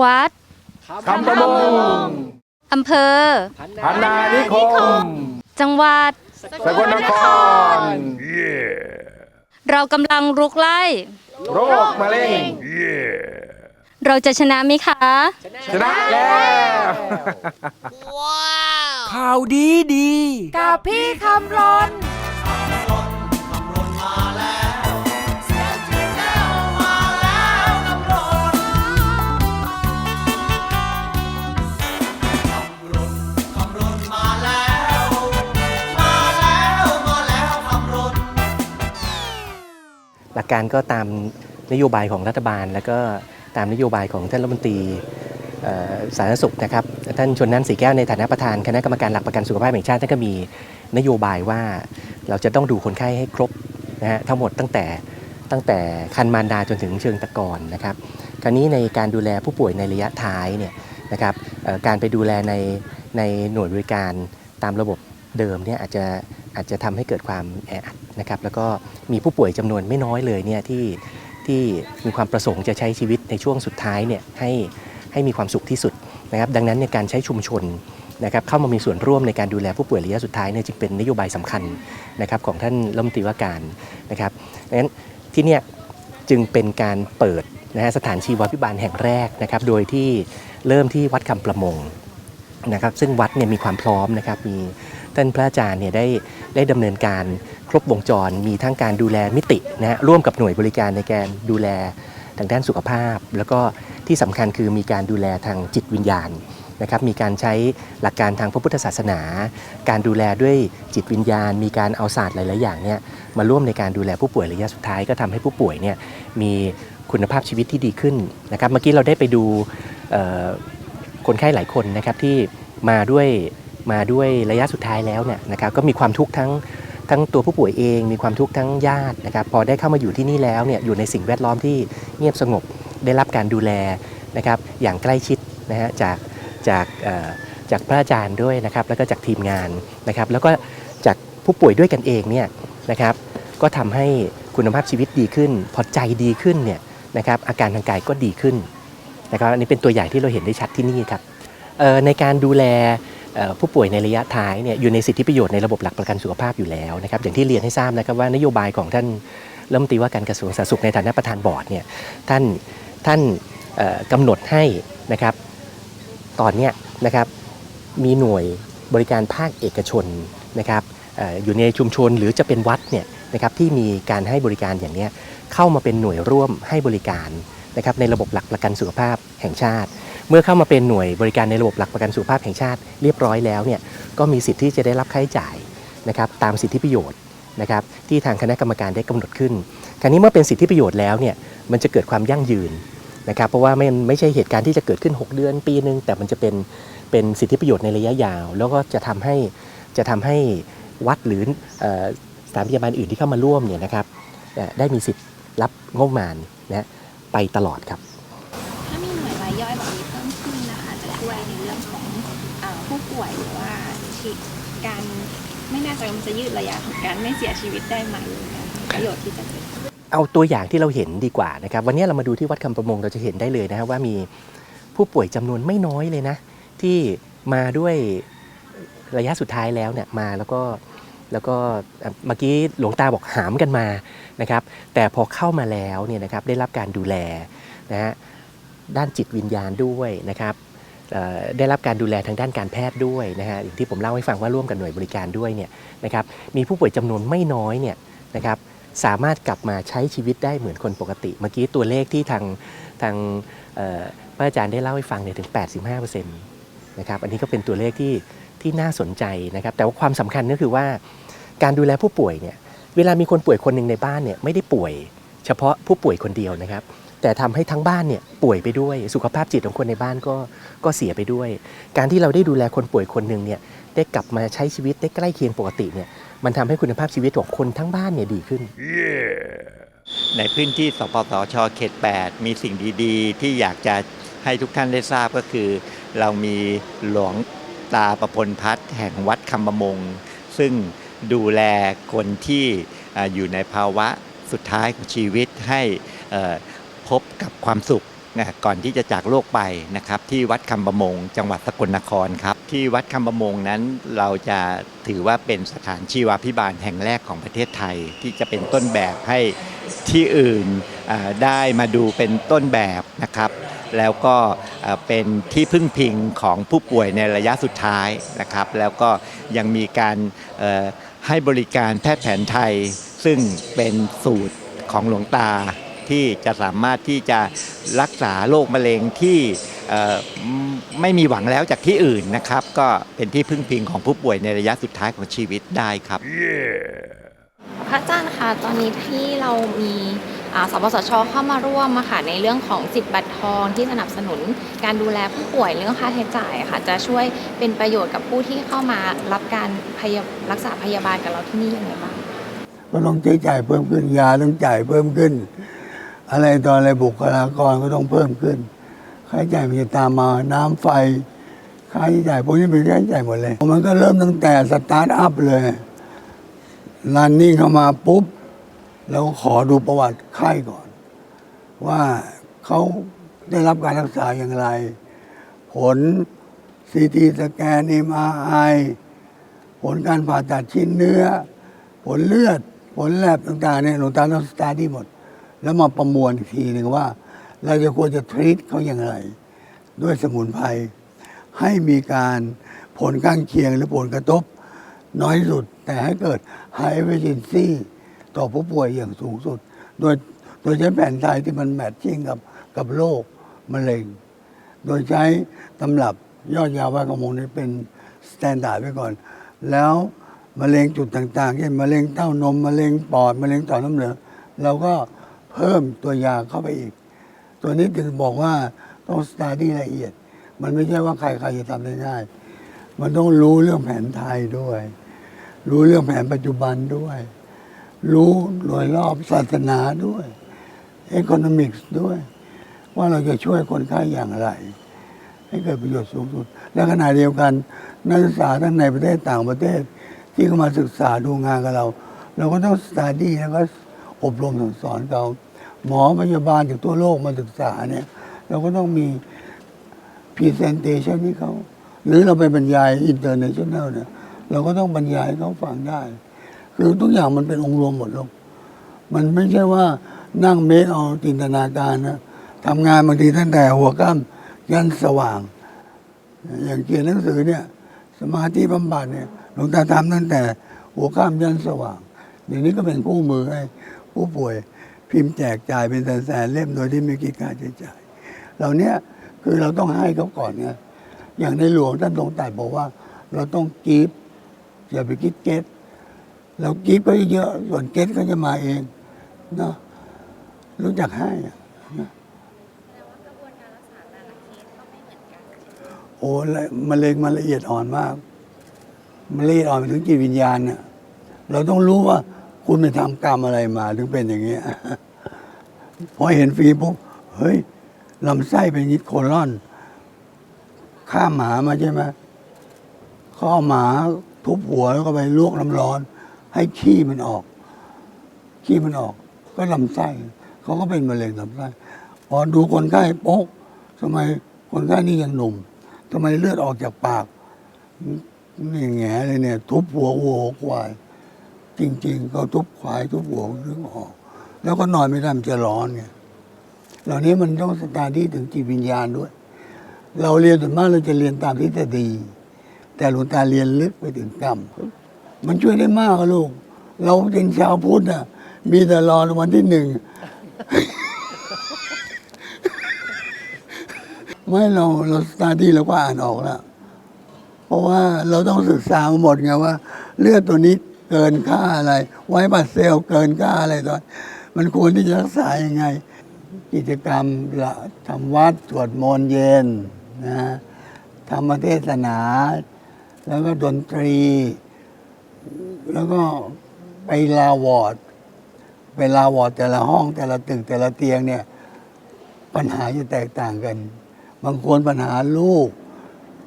วัดคำประมงอำเภอ พันนานิคม จังหวัดสกลนคร เรากำลังรุกไล่โรคมะเร็ง เราจะชนะไหมคะ ชนะแล้วข่าวดีดี กับพี่คำรน หลักการก็ตามนโยบายของรัฐบาล แล้วก็ตามนโยบายของท่านรัฐมนตรีสาธารณสุขนะครับท่านชนนันสีแก้วในฐานะประธานคณะกรรมการหลักประกันสุขภาพแห่งชาติท่านก็มีนโยบายว่าเราจะต้องดูคนไข้ให้ครบนะฮะทั้งหมดตั้งแต่ตั้งแต่คันมารดาจนถึงเชิงตะกอนนะครับคราวนี้ในการดูแลผู้ป่วยในระยะท้ายเนี่ยนะครับการไปดูแลในในหน่วยบริการตามระบบ เดิมเนี่ยอาจจะอาจจะทำให้เกิดความแออัดนะครับแล้วก็มีผู้ป่วยจำนวนไม่น้อยเลยเนี่ยที่ที่มีความประสงค์จะใช้ชีวิตในช่วงสุดท้ายเนี่ยให้ให้มีความสุขที่สุดนะครับดังนั้นในการใช้ชุมชนนะครับเข้ามามีส่วนร่วมในการดูแลผู้ป่วยระยะสุดท้ายเนี่ยจึงเป็นนโยบายสำคัญนะครับของท่านรัฐมนตรีว่าการนะครับดังนั้นที่เนี่ยจึงเป็นการเปิดนะฮะสถานชีวพิบาลแห่งแรกนะครับโดยที่เริ่มที่วัดคำประมงนะครับซึ่งวัดเนี่ยมีความพร้อมนะครับมี ท่านพระอาจารย์เนี่ยได้ได้ดำเนินการครบวงจร มีทั้งการดูแลมิตินะฮะร่วมกับหน่วยบริการในการดูแลทางด้านสุขภาพ แล้วก็ที่สำคัญคือมีการดูแลทางจิตวิญญาณนะครับมีการใช้หลักการทางพระพุทธศาสนา การดูแลด้วยจิตวิญญาณ มีการเอาศาสตร์หลาย ๆ อย่างเนี่ยมาร่วมในการดูแลผู้ป่วยระยะสุดท้ายก็ทำให้ผู้ป่วยเนี่ยมีคุณภาพชีวิตที่ดีขึ้นนะครับเมื่อกี้เราได้ไปดูเอ่อคนไข้หลายคนนะครับที่มาด้วย มาด้วยระยะสุดท้ายแล้วเนี่ยนะครับก็มีความทุกข์ทั้งทั้งตัวผู้ป่วยเอง มีความทุกข์ทั้งญาตินะครับพอได้เข้ามาอยู่ที่นี่แล้วเนี่ยอยู่ในสิ่งแวดล้อมที่เงียบสงบได้รับการดูแลนะครับอย่างใกล้ชิดนะฮะจากจากจากพระอาจารย์ด้วยนะครับแล้วก็จากทีมงานนะครับแล้วก็จากผู้ป่วยด้วยกันเองเนี่ยนะครับก็ทำให้คุณภาพชีวิตดีขึ้น พอใจดีขึ้นเนี่ยนะครับอาการทางกายก็ดีขึ้นนะครับอันนี้เป็นตัวอย่างที่เราเห็นได้ชัดที่นี่ครับในการดูแล ผู้ป่วยในระยะท้ายเนี่ยอยู่ในสิทธิประโยชน์ในระบบหลักประกันสุขภาพอยู่แล้วนะครับอย่างที่เรียนให้ทราบนะครับว่านโยบายของท่านรัฐมนตรีว่าการกระทรวงสาธารณสุขในฐานะประธานบอร์ดเนี่ยท่านท่านกำหนดให้นะครับตอนเนี้ยนะครับมีหน่วยบริการภาคเอกชนนะครับเอ่ออยู่ในชุมชนหรือจะเป็นวัดเนี่ยนะครับที่มีการให้บริการอย่างเนี้ยเข้ามาเป็นหน่วยร่วมให้บริการนะครับในระบบหลักประกันสุขภาพแห่งชาติ เมื่อเข้ามาเป็นหน่วยบริการในระบบหลักประกันสุขภาพแห่งชาติเรียบร้อยแล้วเนี่ยก็มีสิทธิ์ที่จะได้รับค่าใช้จ่ายนะครับตามสิทธิประโยชน์นะครับที่ทางคณะกรรมการได้กำหนดขึ้น คราวนี้เมื่อเป็นสิทธิประโยชน์แล้วเนี่ยมันจะเกิดความยั่งยืนนะครับเพราะว่าไม่ไม่ใช่เหตุการณ์ที่จะเกิดขึ้น 6 เดือนปีหนึ่งแต่มันจะเป็นเป็นสิทธิประโยชน์ในระยะยาว แล้วก็จะทำให้จะทำให้วัดหรือสถานพยาบาลอื่นที่เข้ามาร่วมเนี่ยนะครับได้มีสิทธิ์รับงบประมาณนะไปตลอดครับ ป่วยหรือว่าชีการไม่แน่ใจมันจะยืดระยะของการไม่เสียชีวิตได้ไหมประโยชน์ที่จะเกิดเอาตัวอย่างที่เราเห็นดีกว่านะครับวันนี้เรามาดูที่วัดคำประมงเราจะเห็นได้เลยนะครับว่ามีผู้ป่วยจำนวนไม่น้อยเลยนะ ที่มาด้วยระยะสุดท้ายแล้วเนี่ยมาแล้วก็แล้วก็เมื่อกี้หลวงตาบอกหามกันมานะครับ แต่พอเข้ามาแล้วเนี่ยนะครับได้รับการดูแลนะฮะด้านจิตวิญญาณด้วยนะครับ ได้รับการดูแลทางด้านการแพทย์ด้วยนะฮะอย่างที่ผมเล่าให้ฟังว่าร่วมกับหน่วยบริการด้วยเนี่ยนะครับมีผู้ป่วยจำนวนไม่น้อยเนี่ยนะครับสามารถกลับมาใช้ชีวิตได้เหมือนคนปกติ เมื่อกี้ตัวเลขที่ทางทางเอ่อพระอาจารย์ได้เล่าให้ฟังเนี่ยถึง 85%นะครับอันนี้ก็เป็นตัวเลขที่ที่น่าสนใจนะครับแต่ว่าความสำคัญก็คือว่าการดูแลผู้ป่วยเนี่ยเวลามีคนป่วยคนหนึ่งในบ้านเนี่ยไม่ได้ป่วย เฉพาะผู้ป่วยคนเดียวนะครับ แต่ทำให้ทั้งบ้านเนี่ยป่วยไปด้วย สุขภาพจิตของคนในบ้านก็ก็เสียไปด้วย การที่เราได้ดูแลคนป่วยคนหนึ่งเนี่ยได้กลับมาใช้ชีวิตได้ใกล้เคียงปกติเนี่ยมันทำให้คุณภาพชีวิตของคนทั้งบ้านเนี่ยดีขึ้นในพื้นที่สปสชเขต 8 มีสิ่งดีๆ ที่อยากจะให้ทุกท่านได้ทราบก็คือ เรามีหลวงตาประพลพัฒน์แห่งวัดคำประมง ซึ่งดูแลคนที่อ่าอยู่ในภาวะสุดท้ายของชีวิตให้เอ่อ พบกับความสุขนะก่อนที่จะจากโลกไปนะครับ ที่วัดคำประมง จังหวัดสกลนครครับ ที่วัดคำประมงนั้นเราจะถือว่าเป็นสถานชีวาพิบาลแห่งแรกของประเทศไทย ที่จะเป็นต้นแบบให้ที่อื่นได้มาดูเป็นต้นแบบนะครับ แล้วก็เป็นที่พึ่งพิงของผู้ป่วยในระยะสุดท้ายนะครับ แล้วก็ยังมีการให้บริการแพทย์แผนไทย ซึ่งเป็นสูตรของหลวงตา ที่จะสามารถที่จะรักษาโรคมะเร็งที่เอ่อไม่มีหวังแล้วจากที่อื่นนะครับ ก็เป็นที่พึ่งพิงของผู้ป่วยในระยะสุดท้ายของชีวิตได้ครับ พระอาจารย์คะตอนนี้ที่เรามีอ่าสปสชเข้ามาร่วมมาค่ะในเรื่องของสิทธิ์บัตรทองที่สนับสนุน การดูแลผู้ป่วยเรื่องค่าใช้จ่ายค่ะ จะช่วยเป็นประโยชน์กับผู้ที่เข้ามารับการพยารักษาพยาบาลกับเราที่นี่ยังไงบ้างก็ต้องใช้จ่ายเพิ่มขึ้นยาต้องจ่ายเพิ่มขึ้น อะไรตอนอะไรบุคลากรก็ต้องเพิ่มขึ้น ค่าใช้จ่ายมันจะตามมาน้ำไฟ ค่าใช้จ่ายพวกนี้เป็นค่าใช้จ่ายหมดเลย มันก็เริ่มตั้งแต่สตาร์ทอัพเลยรันนิ่งเข้ามาปุ๊บแล้วขอดูประวัติไข้ก่อน ว่าเขาได้รับการรักษาอย่างไร ผลซีทีสแกนเอ็มอาร์ไอผลการผ่าตัดชิ้นเนื้อ ผลเลือด ผลแลบต่างๆเนี่ยหลวงตาต้องสตาร์ที่หมด แล้วมาประมวลอีกทีหนึ่งว่า เราจะควรจะทรีตเขาอย่างไร ด้วยสมุนไพรให้มีการผลข้างเคียงหรือผลกระทบ น้อยสุด แต่ให้เกิด high efficiency ต่อผู้ป่วยอย่างสูงสุด โดยโดยใช้แผนไทยที่มันแมทชิ่งกับกับโรคมะเร็ง โดยใช้ตำรับยอดยาว่ากระมงนี้เป็นสแตนดาร์ดไว้ก่อน แล้วมะเร็งจุดต่างๆเช่นมะเร็งเต้านมมะเร็งปอดมะเร็งต่อมน้ำเหลืองเราก็ เพิ่มตัวยาเข้าไปอีก ตัวนี้ถึงบอกว่าต้องสตาร์ดี้ละเอียด มันไม่ใช่ว่าใครๆจะทำได้ง่าย มันต้องรู้เรื่องแผนไทยด้วย รู้เรื่องแผนปัจจุบันด้วย รู้โดยรอบศาสนาด้วยเอ o n o นมิกส์ด้วย ว่าเราจะช่วยคนไข้อย่างไร ให้เกิดประโยชน์สูงสุด และขณะเดียวกัน นักศึกษาทั้งในประเทศต่างประเทศ ที่เข้ามาศึกษาดูงานกับเรา เราก็ต้องสตาร์ดี้แล้วก็ อบรมสั่งสอนเขาหมอพยาบาลจากทั่วโลกมาศึกษาเนี่ย เราก็ต้องมีพรีเซนเตชันให้เขา หรือเราไปบรรยายอินเตอร์เนชั่นแนลเนี่ย เราก็ต้องบรรยายเขาฟังได้ คือทุกอย่างมันเป็นองค์รวมหมดลูกมันไม่ใช่ว่านั่งเมคเอาจินตนาการนะทำงานบางทีตั้งแต่หัวค่ำยันสว่าง อย่างเขียนหนังสือเนี่ย สมาธิบำบัดเนี่ยหลวงตาทำตั้งแต่หัวค่ำยันสว่างเดี๋ยวนี้ก็เป็นคู่มือให้ ผู้ป่วยพิมพ์แจกจ่ายเป็นแสนๆเล่มโดยที่ไม่คิดค่าใช้จ่ายเหล่าเนี้ยคือเราต้องให้เขาก่อนไงอย่างในหลวงท่านทรงตรัสบอกว่า เราต้องกีบอย่าไปคิดเก็ตเรากีบก็เยอะส่วนเก็ตก็จะมาเองเนาะรู้จักให้อะนะโอ้ละมะเร็งมันละเอียดอ่อนมาก มันละเอียดอ่อนไปถึงจิตวิญญาณเนี่ยเราต้องรู้ว่า คุณไปทำกรรมอะไรมาถึงเป็นอย่างเงี้ยพอเห็นฟิล์มปุ๊บเฮ้ยลำไส้เป็นยิดโคลอนฆ่าหมามาใช่ไหมข้อาหมาทุบหัวแล้วก็ไปลวกน้ำร้อน ให้ขี้มันออก ขี้มันออก ก็ลำไส้เขาก็เป็นมะเร็งลำไส้พอดูคนไข้โป๊กทำไมคนไข้นี่ยังหนุ่มทำไมเลือดออกจากปากนี่แงเลยเนี่ย ทุบหัววัวหัวควาย จริง ๆ เขาทุบควายทุบหัวนึกองออก แล้วก็นอนไม่ได้มันจะร้อนไงเหล่านี้มันต้องสตาร์ที่ถึงจิตวิญญาณด้วย เราเรียนส่วนมากเราจะเรียนตามทฤษฎีแต่หลวงตาเรียนลึกไปถึงกรรมมันช่วยได้มากลูก เราเป็นชาวพุทธอะ มีแต่รอวันที่หนึ่งไม่เราเราสตาร์ดี้เราก็อ่านออกแล้ว เพราะว่าเราต้องศึกษาหมดไงว่า เลือดตัวนี้ เกินค่าอะไร ไว้บัตรเซล์เกินค่าอะไรตอนมันควรที่จะรักษายังไง กิจกรรมละทำวัดสวดมนต์เย็นนะธรรมเทศนา แล้วก็ดนตรี แล้วก็ไปลาวอดไปลาวอดแต่ละห้องแต่ละตึกแต่ละเตียงเนี่ยปัญหาจะแตกต่างกัน บางคนปัญหาลูก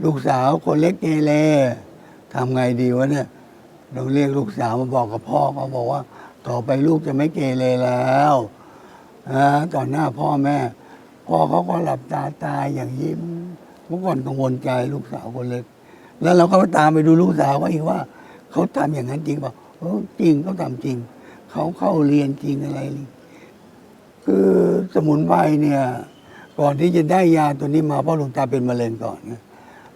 ลูกสาวคนเล็กเกเรทำไงดีวะเนี่ย เราเรียกลูกสาวมาบอกกับพ่อเขาบอกว่า ต่อไปลูกจะไม่เกเรแล้วนะต่อหน้าพ่อแม่ พ่อเขาก็หลับตาตายอย่างยิ้มเมื่อก่อนกังวลใจลูกสาวคนเล็ก แล้วเราก็ตามไปดูลูกสาวเขาอีกว่า เขาทำอย่างนั้นจริงเปล่าเออจริงเขาทำจริง เขาเข้าเรียนจริงอะไรคือสมุนไพรเนี่ย ก่อนที่จะได้ยาตัวนี้มาเพราะหลวงตาเป็นมะเร็งก่อน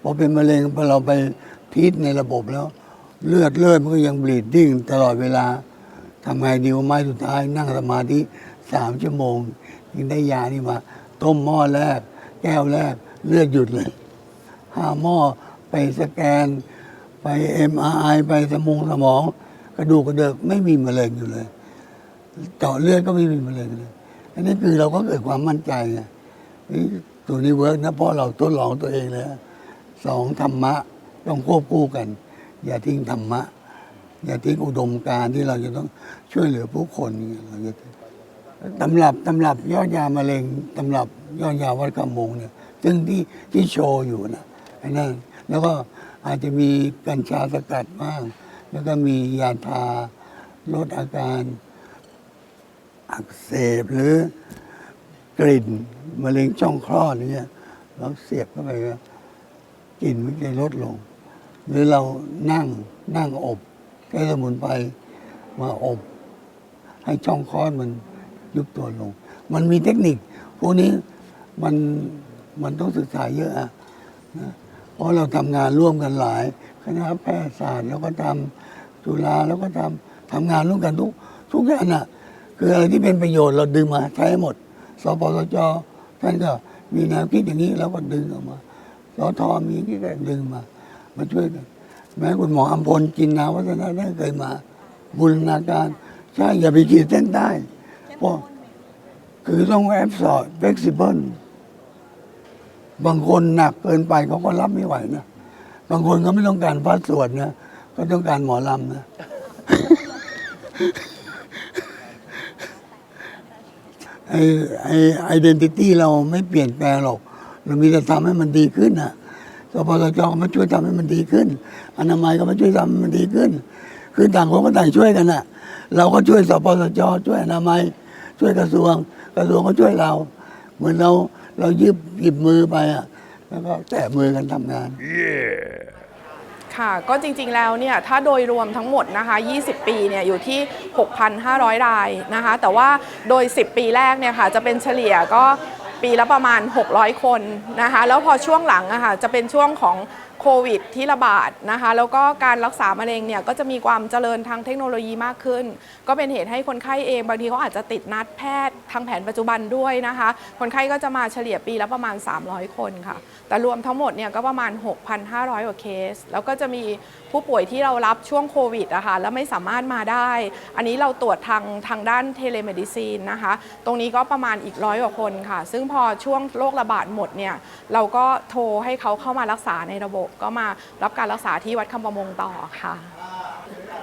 พอเป็นมะเร็งพอเราไปพิษในระบบแล้ว เลือดเลือดมันก็ยังบลีดดิ้งตลอดเวลาทำไงดีว่าไม้สุดท้ายนั่งสมาธิสามชั่วโมงยังได้ยานี่มา ต้มหม้อแรก แก้วแรก เลือดหยุดเลยห้าหม้อไปสแกน ไปเอ็มไอไปสมองสมอง กระดูกกระเดิกไม่มีมะเร็งอยู่เลย เจาะเลือดก็ไม่มีมะเร็งเลย อันนี้คือเราก็เกิดความมั่นใจไงตัวนี้เวิร์กนะเพราะเราทดลองตัวเองแล้วสองธรรมะต้องควบคู่กัน อย่าทิ้งธรรมะ อย่าทิ้งอุดมการณ์ที่เราจะต้องช่วยเหลือผู้คนเนี่ยเราจะตำรับตำรับยอดยามะเร็งตำรับยอดยาวัดกำมงเนี่ยซึ่งที่ที่โชว์อยู่นะไอ้นั่นแล้วก็อาจจะมีกัญชาสกัดบ้างแล้วก็มียาทาลดอาการอักเสบหรือกลิ่นมะเร็งช่องคลอดเนี่ยเราเสียบเข้าไปก็กลิ่นมันจะลดลง หรือเรานั่งนั่งอบใช้สมุนไพรมาอบ ให้ช่องคลอดมันยุบตัวลง มันมีเทคนิคพวกนี้มันมันต้องศึกษาเยอะอะนะเพราะเราทำงานร่วมกันหลายคณะแพทยศาสตร์แล้วก็ทำจุฬาแล้วก็ทำทำงานร่วมกันทุกทุกอย่างน่ะคืออะไรที่เป็นประโยชน์เราดึงมาใช้หมด สปสจท่านก็มีแนวคิดอย่างนี้แล้วก็ดึงออกมาสทมีที่ก็ดึงมา มาช่วยกันแม้คุณหมออัมพลจินนาวัฒนะได้เคยมาบูรณาการใช่อย่าไปขีดเส้นใต้เพราะคือต้องแอบสอดเฟกซิเบิลบางคนหนักเกินไปเขาก็รับไม่ไหวนะ บางคนก็ไม่ต้องการพระสวดนะก็ต้องการหมอลำนะ ไอไอไอเดนติตี้เราไม่เปลี่ยนแปลงหรอก เรามีแต่ทำให้มันดีขึ้นนะ สปสจก็มาช่วยทำให้มันดีขึ้น อนามัยก็มาช่วยทำให้มันดีขึ้น คือต่างคนก็ต่างช่วยกันน่ะ เราก็ช่วยสปสจช่วยอนามัย ช่วยกระทรวง กระทรวงก็ช่วยเรา เหมือนเราเรายืบหยิบมือไปอะแล้วก็แตะมือกันทำงานค่ะก็จริงๆแล้วเนี่ยถ้าโดยรวมทั้งหมดนะคะ 20 ปีเนี่ยอยู่ที่ 6,500 รายนะคะ แต่ว่าโดย 10 ปีแรกเนี่ยค่ะจะเป็นเฉลี่ยก็ ปีละประมาณ 600 คนนะคะแล้วพอช่วงหลังอะค่ะจะเป็นช่วงของโควิดที่ระบาดนะคะแล้วก็การรักษามะเร็งเนี่ยก็จะมีความเจริญทางเทคโนโลยีมากขึ้น ก็เป็นเหตุให้คนไข้เองบางทีเขาอาจจะติดนัดแพทย์ ทางแผนปัจจุบันด้วยนะคะ คนไข้ก็จะมาเฉลี่ยปีละประมาณ 300 คนค่ะ แต่รวมทั้งหมดเนี่ยก็ประมาณ 6,500 กว่าเคส แล้วก็จะมีผู้ป่วยที่เรารับช่วงโควิดอะคะแล้วไม่สามารถมาได้ อันนี้เราตรวจทางทางด้านเทเลเมดิซีนนะคะ ตรงนี้ก็ประมาณอีกร้อยกว่าคนค่ะ ซึ่งพอช่วงโรคระบาดหมดเนี่ยเราก็โทรให้เขาเข้ามารักษาในระบบ ก็มารับการรักษาที่วัดคำประมงต่อค่ะ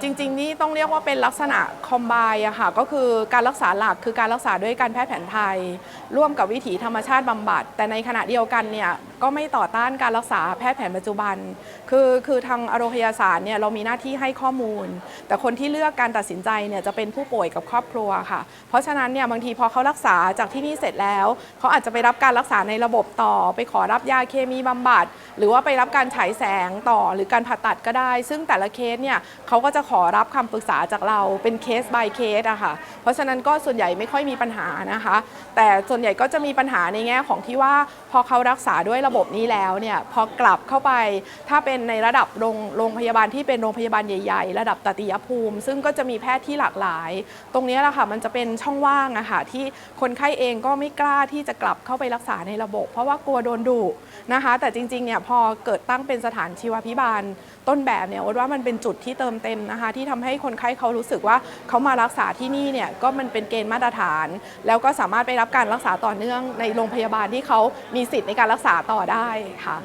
จริง ๆ นี่ต้องเรียกว่าเป็นลักษณะคอมไบอะค่ะก็คือการรักษาหลักคือการรักษาด้วยการแพทย์แผนไทย ร่วมกับวิถีธรรมชาติบำบัด แต่ในขณะเดียวกันเนี่ยก็ไม่ต่อต้านการรักษาแพทย์แผนปัจจุบัน คือคือทางอโรพยาศาสตร์เนี่ยเรามีหน้าที่ให้ข้อมูล แต่คนที่เลือกการตัดสินใจเนี่ยจะเป็นผู้ป่วยกับครอบครัวค่ะ เพราะฉะนั้นเนี่ยบางทีพอเขารักษาจากที่นี่เสร็จแล้ว เขาอาจจะไปรับการรักษาในระบบต่อ ไปขอรับยาเคมีบำบัด หรือว่าไปรับการฉายแสงต่อหรือการผ่าตัดก็ได้ ซึ่งแต่ละเคสเนี่ยเขาก็จะขอรับคำปรึกษาจากเราเป็นเคส by เคสอะค่ะ เพราะฉะนั้นก็ส่วนใหญ่ไม่ค่อยมีปัญหานะคะ แต่ส่วนใหญ่ก็จะมีปัญหาในแง่ของที่ว่าพอเขารักษาด้วยระบบนี้แล้วเนี่ยพอกลับเข้าไปถ้าเป็นในระดับโรงโรงพยาบาลที่เป็นโรงพยาบาลใหญ่ๆ ระดับตติยภูมิ ซึ่งก็จะมีแพทย์ที่หลากหลาย ตรงนี้แหละค่ะมันจะเป็นช่องว่างอะค่ะที่คนไข้เองก็ไม่กล้าที่จะกลับเข้าไปรักษาในระบบ เพราะว่ากลัวโดนดุนะคะ แต่จริงๆเนี่ยพอเกิดตั้งเป็นสถานชีวพิบาล ต้นแบบเนี่ยว่ามันเป็นจุดที่เติมเต็มนะคะ ที่ทำให้คนไข้เขารู้สึกว่าเขามารักษาที่นี่เนี่ยก็มันเป็นเกณฑ์มาตรฐาน แล้วก็สามารถไปรับการรักษาต่อเนื่องในโรงพยาบาลที่เขามีสิทธิ์ในการรักษาต่อได้ค่ะ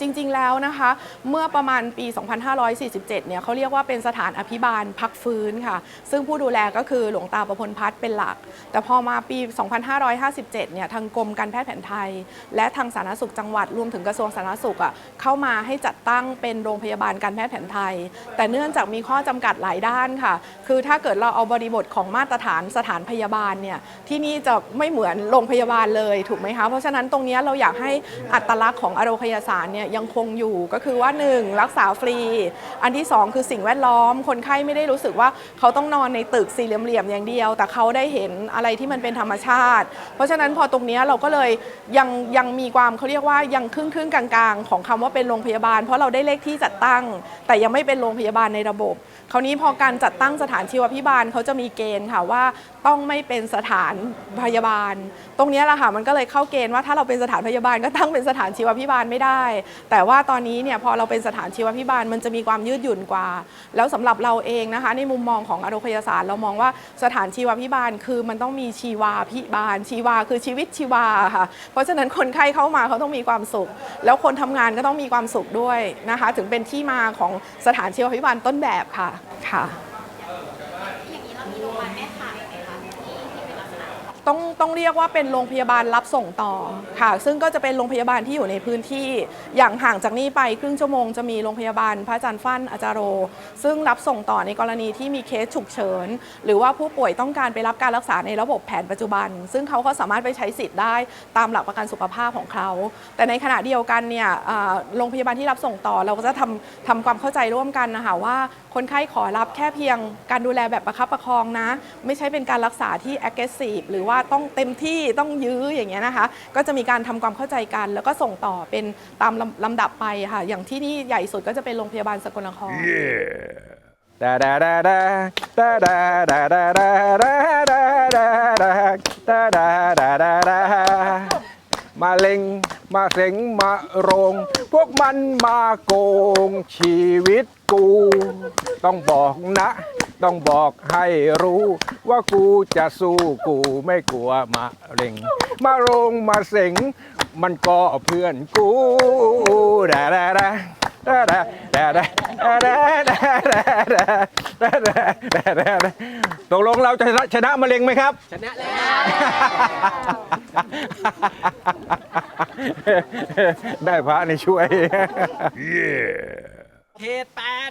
จริง ๆ แล้วนะคะ เมื่อประมาณปี 2547 เนี่ยเขาเรียกว่าเป็นสถานอภิบาลพักฟื้นค่ะ ซึ่งผู้ดูแลก็คือหลวงตาประพลพัฒน์เป็นหลัก แต่พอมาปี 2557 เนี่ยทางกรมการแพทย์แผนไทย และทางสาธารณสุขจังหวัดรวมถึงกระทรวงสาธารณสุขอะเข้ามาให้จัดตั้งเป็นโรงพยาบาลการแพทย์แผนไทย แต่เนื่องจากมีข้อจำกัดหลายด้านค่ะ คือถ้าเกิดเราเอาบริบทของมาตรฐานสถานพยาบาลเนี่ยที่นี่จะไม่เหมือนโรงพยาบาลเลยถูกไหมคะเพราะฉะนั้นตรงนี้เราอยากให้อัตลักษณ์ของอโรคยศาสารเนี่ยยังคงอยู่ก็คือว่า 1. รักษาฟรี อันที่ 2 คือสิ่งแวดล้อม คนไข้ไม่ได้รู้สึกว่าเขาต้องนอนในตึกสี่เหลี่ยมๆอย่างเดียว แต่เขาได้เห็นอะไรที่มันเป็นธรรมชาติ เพราะฉะนั้นพอตรงนี้เราก็เลยยังยังมีความเขาเรียกว่ายังครึ่งครึ่งๆกลางๆ ของคำว่าเป็นโรงพยาบาล เพราะเราได้เลขที่จัดตั้ง แต่ยังไม่เป็นโรงพยาบาลในระบบ คราวนี้พอการจัดตั้งสถานชีวพิบาลเขาจะมีเกณฑ์ค่ะว่าต้องไม่เป็นสถานพยาบาล ตรงนี้แหละค่ะมันก็เลยเข้าเกณฑ์ว่าถ้าเราเป็นสถานพยาบาลก็ตั้งเป็นสถานชีวพิบาลไม่ได้แต่ว่าตอนนี้เนี่ยพอเราเป็นสถานชีวพิบาลมันจะมีความยืดหยุ่นกว่า แล้วสำหรับเราเองนะคะ ในมุมมองของอโรคยศาสตร์เรามองว่าสถานชีวพิบาลคือมันต้องมีชีวาพิบาล ชีวาคือชีวิตชีวาค่ะ เพราะฉะนั้นคนไข้เข้ามาเขาต้องมีความสุข แล้วคนทำงานก็ต้องมีความสุขด้วยนะคะ ถึงเป็นที่มาของสถานชีวพิบาลต้นแบบค่ะค่ะ ต้องต้องเรียกว่าเป็นโรงพยาบาลรับส่งต่อค่ะ ซึ่งก็จะเป็นโรงพยาบาลที่อยู่ในพื้นที่ อย่างห่างจากนี้ไปครึ่งชั่วโมงจะมีโรงพยาบาลพระอาจารย์ฟั่นอาจารโร ซึ่งรับส่งต่อในกรณีที่มีเคสฉุกเฉิน หรือว่าผู้ป่วยต้องการไปรับการรักษาในระบบแผนปัจจุบัน ซึ่งเขาก็สามารถไปใช้สิทธิ์ได้ตามหลักประกันสุขภาพของเขา แต่ในขณะเดียวกันเนี่ยโรงพยาบาลที่รับส่งต่อเราก็จะทำทำความเข้าใจร่วมกันนะคะว่าคนไข้ขอรับแค่เพียงการดูแลแบบประคับประคองนะ ไม่ใช่เป็นการรักษาที่ aggressive หรือว่าาต้องเต็มที่ต้องยื้ออย่างเงี้ยนะคะ ก็จะมีการทำความเข้าใจกัน แล้วก็ส่งต่อเป็นตามลำลำดับไปค่ะ อย่างที่นี่ใหญ่สุดก็จะเป็นโรงพยาบาลสกลนครดาดาดาดาดาดาดาดาดาดาดาดาดาดาดาดาดาดามาเล็งมาเสงมาโรง พวกมันมาโกงชีวิตกู ต้องบอกนะ ต้องบอกให้รู้ ว่ากูจะสู้กูไม่กลัวมาเร็ง มาโรงมาเส็งมันก็เพื่อนกูดาดาดาดาดาดาดาดาดาดาดาดาดาดาดาดาดาตกลงเราจะชนะชนะมะเร็งไหมครับ ชนะแล้วได้พระในช่วยเขตแปด